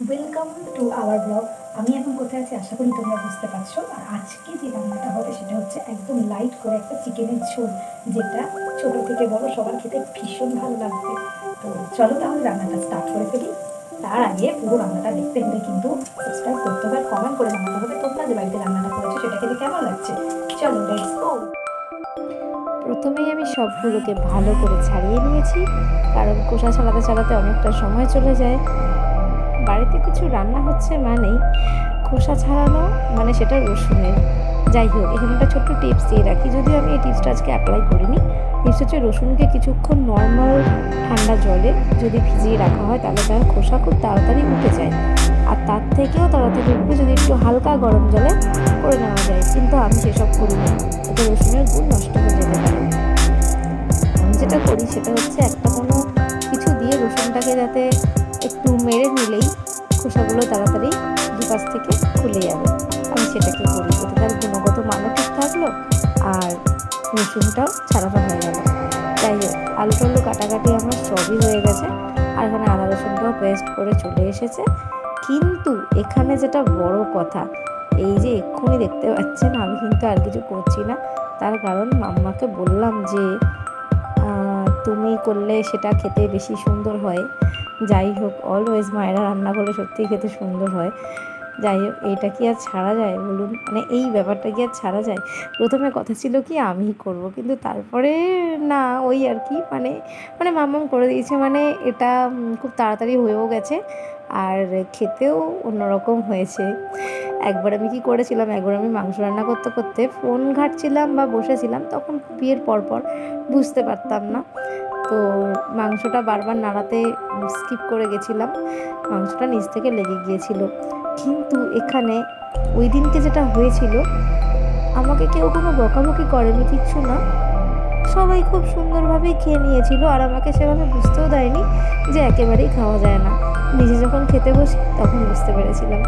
Welcome to our blog আমি এখন কোথায় আছি আশা করি তোমরা বুঝতে পারছ। আর আজকে যে রান্নাটা হবে সেটা হচ্ছে একদম লাইট করে একটা চিকেনের ঝোল, যেটা ছোট থেকে বড় সবার খেতে ভীষণ ভালো লাগবে। তো চলো তাহলে রান্নাটা স্টার্ট করে ফেলি। তার আগে পুরো রান্নাটা দেখতে হলে কিন্তু সাবস্ক্রাইব করতে হবে আর কমেন্ট করে জানাতে হবে তোমরা যে বাড়িতে রান্নাটা করেছ সেটা খেতে কেমন লাগছে। চলো লেটস গো প্রথমেই আমি সবগুলোকে ভালো করে ছাড়িয়ে নিয়েছি, কারণ কোষা চালাতে চালাতে অনেকটা সময় চলে যায়। বাড়িতে কিছু রান্না হচ্ছে মানেই খোসা ছাড়ানো মানে সেটা রসুনের। যাই হোক, এখানে একটা ছোট্ট টিপস দিয়ে রাখি। যদিও আমি এই টিপসটা আজকে অ্যাপ্লাই করিনি। টিপস হচ্ছে রসুনকে কিছুক্ষণ নর্মাল ঠান্ডা জলে যদি ভিজিয়ে রাখা হয়, তাহলে তার খোসা খুব তাড়াতাড়ি উঠে যায়। আর তার থেকেও তাড়াতাড়ি উঠবে যদি একটু হালকা গরম জলে করে নেওয়া যায়। কিন্তু আমি সেসব করি না। এতে রসুনের গুণ নষ্ট হয়ে যেতে পারে। আমি যেটা করি সেটা হচ্ছে একটা কোনো কিছু দিয়ে রসুনটাকে যাতে একটু মেরে নিলেই খোসাগুলো তাড়াতাড়ি দুপাশ থেকে খুলে যাবে। আমি সেটাকে করি। এতে তার গুণগত মানও ঠিক থাকল আর রসুনটাও ছাড়ানো হয়ে গেল। যাই হোক, আলু টালু কাটাকাটি আমার সবই হয়ে গেছে। আর এখানে আদা রসুনটাও পেস্ট করে চলে এসেছে। কিন্তু এখানে যেটা বড় কথা, এই যে এক্ষুনি দেখতে পাচ্ছেন, আমি কিন্তু আর কিছু করছি না। তার কারণ মাম্মাকে বললাম যে তুমি করলে সেটা খেতে বেশি সুন্দর হয়। যাই হোক অলওয়েজ মায়েরা রান্না করলে সত্যিই খেতে সুন্দর হয়। যাই হোক এটা কি আর ছাড়া যায় বলুন? মানে এই ব্যাপারটা কি আর ছাড়া যায়? প্রথমে কথা ছিল কি আমিই করব, কিন্তু তারপরে না, ওই আর কি মানে মানে মাম্মাম করে দিয়েছে মানে এটা খুব তাড়াতাড়ি হয়েও গেছে, আর খেতেও অন্যরকম হয়েছে। একবার আমি কি করেছিলাম, একবার আমি মাংস রান্না করতে করতে ফোন ঘাটছিলাম বা বসেছিলাম, তখন বিয়ের পরপর বুঝতে পারতাম না। তো মাংসটা বারবার নাড়াতে স্কিপ করে গেছিলাম। মাংসটা নিচ থেকে লেগে গিয়েছিল। কিন্তু এখানে ওই দিনকে যেটা হয়েছিল, আমাকে কেউ কোনো বকাবকি করেনি, কিচ্ছু না। সবাই খুব সুন্দরভাবেই খেয়ে নিয়েছিল আর আমাকে সেভাবে বুঝতেও দেয়নি যে একেবারেই খাওয়া যায় না। নিজে যখন খেতে বসি, তখন বুঝতে পেরেছিলাম।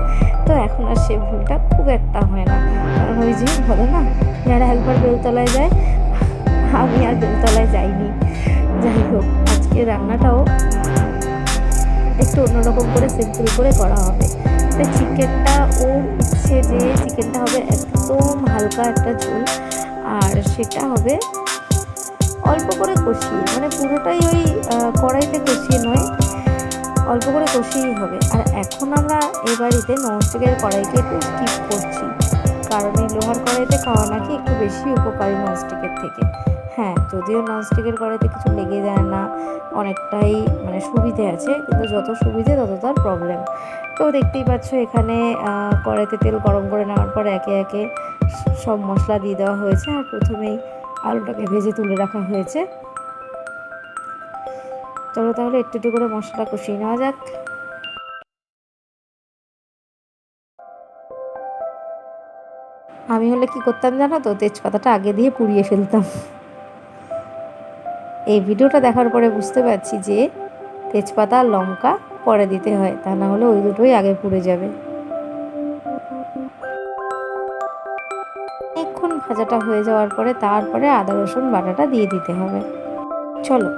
তো এখন আর সে ভুলটা খুব একটা হয় না। কারণ ওই যে বলে না যারা একবার বেলতলায় যায়? আমি আর বেলতলায় যাইনি। যাই হোক আজকে রান্নাটাও একটু অন্যরকম করে সিম্পল করে করা হবে। তো চিকেনটা ও ইচ্ছে যে চিকেনটা হবে একদম হালকা একটা ঝোল, আর সেটা হবে অল্প করে কষিয়ে মানে পুরোটাই ওই কড়াইতে কষিয়ে নয়, অল্প করে কষিয়েই হবে। আর এখন আমরা এ বাড়িতে ননস্টিকের কড়াইকে একটু স্কিপ করছি, কারণ এই লোহার কড়াইতে খাওয়া নাকি একটু বেশি উপকারী ননস্টিকের থেকে। হ্যাঁ যদিও ননস্টিকের কড়াইতে কিছু লেগে যায় না, অনেকটাই মানে সুবিধে আছে, কিন্তু যত সুবিধে তত তার প্রবলেম তো দেখতেই পাচ্ছ এখানে কড়াইতে তেল গরম করে নেওয়ার পর একে একে সব মশলা দিয়ে দেওয়া হয়েছে আর প্রথমেই আলুটাকে ভেজে তুলে রাখা হয়েছে। চলো তাহলে একটু একটু করে মশলা কষিয়ে নেওয়া যাক। আমি হলে কি করতাম জানো তো, তেজপাতাটা আগে দিয়ে পুড়িয়ে ফেলতাম। এই ভিডিওটা দেখার পরে বুঝতে পারছি যে তেজপাতা, লঙ্কা পরে দিতে হয়, তা না হলে ওই দুটোই আগে পুড়ে যাবে। অনেকক্ষণ ভাজাটা হয়ে যাওয়ার পরে তারপরে আদা, রসুন, বাটাটা দিয়ে দিতে হবে। চলো,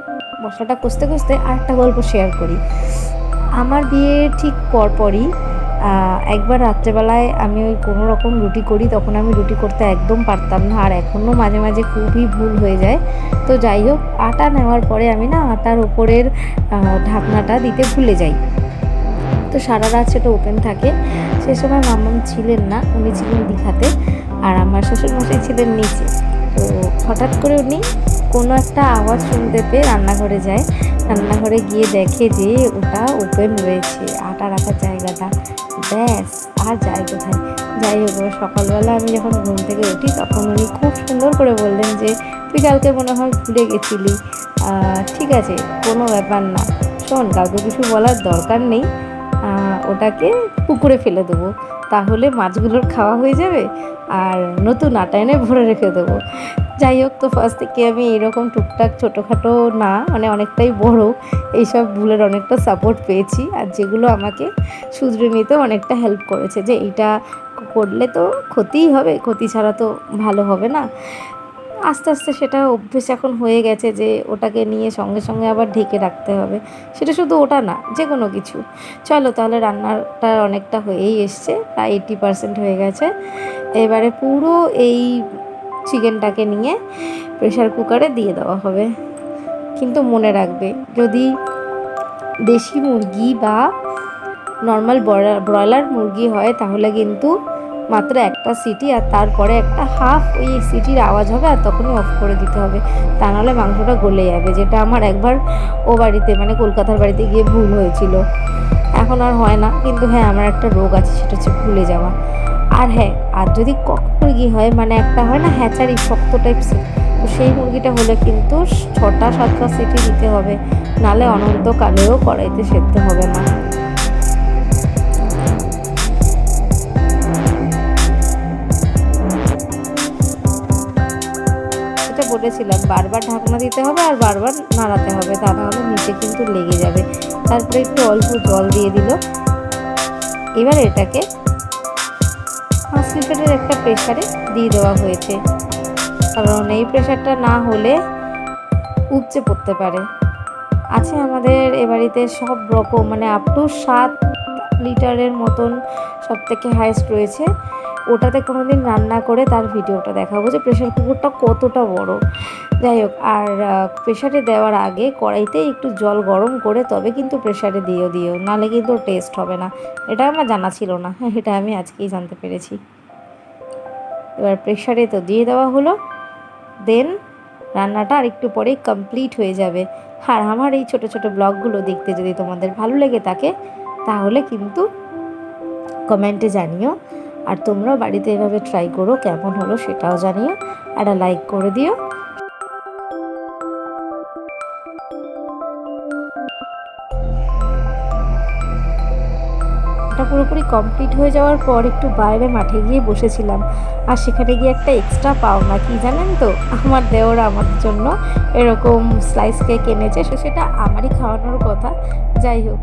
মশলাটা কষতে কষতে আরেকটা গল্প শেয়ার করি। আমার বিয়ের ঠিক পরপরই একবার রাত্রেবেলায় আমি ওই কোনো রকম রুটি করি, তখন আমি রুটি করতে একদম পারতাম না। আর এখনও মাঝে মাঝে খুবই ভুল হয়ে যায়। তো যাই হোক, আটা নেওয়ার পরে আমি না আটার ওপরের ঢাকনাটা দিতে ভুলে যাই। তো সারা রাত সেটা ওপেন থাকে। সে সময় মাম্মাম ছিলেন না, উনি ছিলেন দীঘাতে। আর আমার শ্বশুরমশাই ছিলেন নিচে। তো হঠাৎ করে উনি কোনো একটা আওয়াজ শুনতে পেয়ে রান্নাঘরে যায়। রান্নাঘরে গিয়ে দেখে যে ওটা ওপেন রয়েছে, আটা রাখার জায়গাটা। ব্যাস, আর যায় কোথায় যাই হোক, সকালবেলা আমি যখন ঘুম থেকে উঠি, তখন উনি খুব সুন্দর করে বললেন যে, তুই কালকে মনে হয় ভুলে গেছিলি। ঠিক আছে, কোনো ব্যাপার না। শোন, কাউকে কিছু বলার দরকার নেই। ওটাকে পুকুরে ফেলে দেবো। তাহলে মাছগুলোর খাওয়া হয়ে যাবে আর নতুন আটা এনে ভরে রেখে দেবো। যাই হোক তো ফার্স্ট থেকে আমি এরকম টুকটাক ছোটোখাটো না মানে অনেকটাই বড়, এইসব ভুলের অনেকটা সাপোর্ট পেয়েছি আর যেগুলো আমাকে শুধরে নিতে অনেকটা হেল্প করেছে যে এইটা করলে তো ক্ষতিই হবে, ক্ষতি ছাড়া তো ভালো হবে না। আস্তে আস্তে সেটা অভ্যেস এখন হয়ে গেছে যে ওটাকে নিয়ে সঙ্গে সঙ্গে আবার ঢেকে রাখতে হবে। সেটা শুধু ওটা না যে কোনো কিছু। চলো তাহলে রান্নাটা অনেকটা হয়েই এসছে, প্রায় এইটি পার্সেন্ট হয়ে গেছে। এবারে পুরো এই চিকেনটাকে নিয়ে প্রেশার কুকারে দিয়ে দেওয়া হবে। কিন্তু মনে রাখবে, যদি দেশি মুরগি বা নর্মাল ব্রয়লার মুরগি হয়, তাহলে কিন্তু মাত্র একটা সিটি আর তারপরে একটা হাফ ওই সিটির আওয়াজ হবে আর তখনই অফ করে দিতে হবে। তা নাহলে মাংসটা গলে যাবে, যেটা আমার একবার ও বাড়িতে মানে কলকাতার বাড়িতে গিয়ে ভুল হয়েছিল। এখন আর হয় না, কিন্তু হ্যাঁ আমার একটা রোগ আছে, সেটা হচ্ছে ভুলে যাওয়া। আর হ্যাঁ আর যদি কক মুরগি হয় মানে একটা হয় না হ্যাচারি, শক্ত টাইপ সিট, তো সেই মুরগিটা হলে কিন্তু ছটা, সাতটা সিটি দিতে হবে। নালে অনন্তকালেও কড়াইতে সেদ্ধ হবে না। বলেছিলাম, বারবার ঢাকনা দিতে হবে আর বারবার নাড়াতে হবে। তা নাহলে নিচে কিন্তু লেগে যাবে। তারপরে একটু অল্প জল দিয়ে দিল। এবার এটাকে পাঁচ লিটারের একটা প্রেশারে দিয়ে দেওয়া হয়েছে। কারণ এই প্রেশারটা না হলে উপচে পড়তে পারে। আছে আমাদের এ বাড়িতে সব রকম মানে আপ টু সাত লিটারের মতন সব থেকে হাইস্ট রয়েছে। ওটাতে কোনো দিন রান্না করে তার ভিডিওটা দেখাবো যে প্রেশার কুকারটা কতটা বড়। যাই হোক, আর প্রেশারে দেওয়ার আগে কড়াইতে একটু জল গরম করে তবে কিন্তু প্রেশারে দিও দিও। নাহলে কিন্তু টেস্ট হবে না। এটা আমার জানা ছিল না, এটা আমি আজকেই জানতে পেরেছি। এবার প্রেশারে তো দিয়ে দেওয়া হলো। দেন রান্নাটা আর একটু পরেই কমপ্লিট হয়ে যাবে। আর আমার এই ছোট ছোট ব্লগগুলো দেখতে যদি তোমাদের ভালো লেগে থাকে, তাহলে কিন্তু কমেন্টে জানিও। আর তোমরাও বাড়িতে এভাবে ট্রাই করো, কেমন হলো সেটাও জানিও একটা লাইক করে দিও। পুরোপুরি কমপ্লিট হয়ে যাওয়ার পর একটু বাইরে মাঠে গিয়ে বসেছিলাম, আর সেখানে গিয়ে একটা এক্সট্রা পাওনা, কি জানেন তো? আমার দেওর আমার জন্য এরকম স্লাইস কেক এনেছে সেটা আমারই খাওয়ানোর কথা। যাই হোক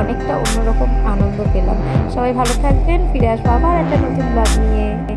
অনেকটা অন্যরকম আনন্দ পেলাম। সবাই ভালো থাকবেন ফিরে আসব আবার একটা নতুন ব্লগ নিয়ে।